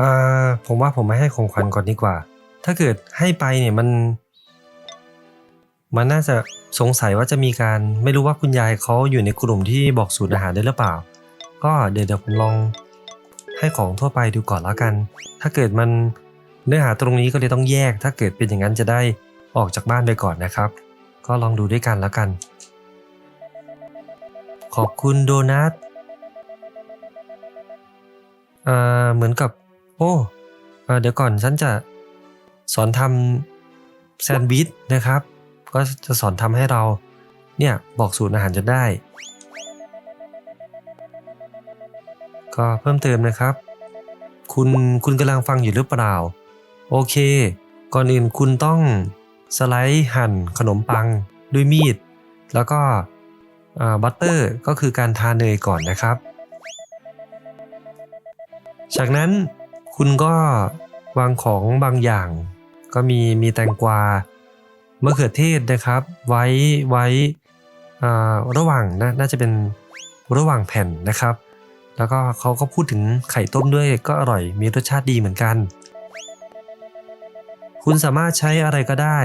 อ่าผมว่าผมไม่ให้ของขวัญก่อนดีกว่า ถ้าเกิดให้ไปเนี่ยมัน มันน่าจะสงสัยว่าจะมีการไม่รู้ว่าคุณยายเขาอยู่ในกลุ่มที่บอกสูตรอาหารได้หรือเปล่า ก็เดี๋ยวเดี๋ยวผมลองให้ของทั่วไปดูก่อนแล้วกัน ถ้าเกิดมันเนื้อหาตรงนี้ก็เลยต้องแยก ถ้าเกิดเป็นอย่างนั้นจะได้ออกจากบ้านไปก่อนนะครับ ก็ลองดูด้วยกันแล้วกัน ขอบคุณโดนัทอ่าเหมือนกับ โอ้เดี๋ยวก่อนฉันจะสอนทำแซนด์วิชนะครับ ก็จะสอนทำให้เราเนี่ยบอกสูตรอาหารจะได้ ก็เพิ่มเติมนะครับ คุณคุณกำลังฟังอยู่หรือเปล่า โอเค ก่อนอื่นคุณต้องสไลด์หั่นขนมปังด้วยมีด แล้วก็บัตเตอร์ก็คือการทาเนยก่อนนะครับ จากนั้น คุณก็วางของบางอย่าง ก็มีมีแตงกวามะเขือเทศนะครับ ไว้ไว้อ่าระหว่างนะน่าจะเป็นระหว่างแผ่นนะครับ แล้วก็เขาก็พูดถึงไข่ต้มด้วยก็อร่อยมีรสชาติดีเหมือนกัน คุณสามารถใช้อะไรก็ได้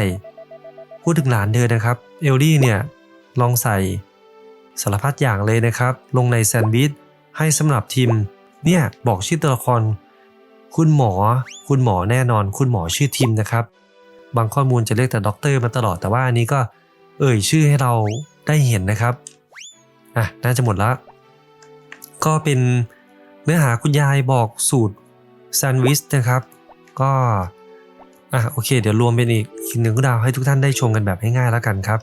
พูดถึงหลานเธอนะครับ เอลลี่เนี่ยลองใส่สารพัดอย่างเลยนะครับ ลงในแซนด์วิชให้สำหรับทีมเนี่ยบอกชื่อตัวละคร คุณหมอ คุณหมอแน่นอน คุณหมอชื่อทิมนะครับ บางข้อมูลจะเรียกแต่ด็อกเตอร์มาตลอดแต่ว่าอันนี้ก็เอ่ยชื่อให้เราได้เห็นนะครับอะน่าจะหมดละก็เป็นเนื้อหาคุณยายบอกสูตรแซนด์วิชนะครับ ก็อะโอเค เดี๋ยวรวมเป็นอีกหนึ่งดาวให้ทุกท่านได้ชมกันแบบง่ายๆแล้วกันครับ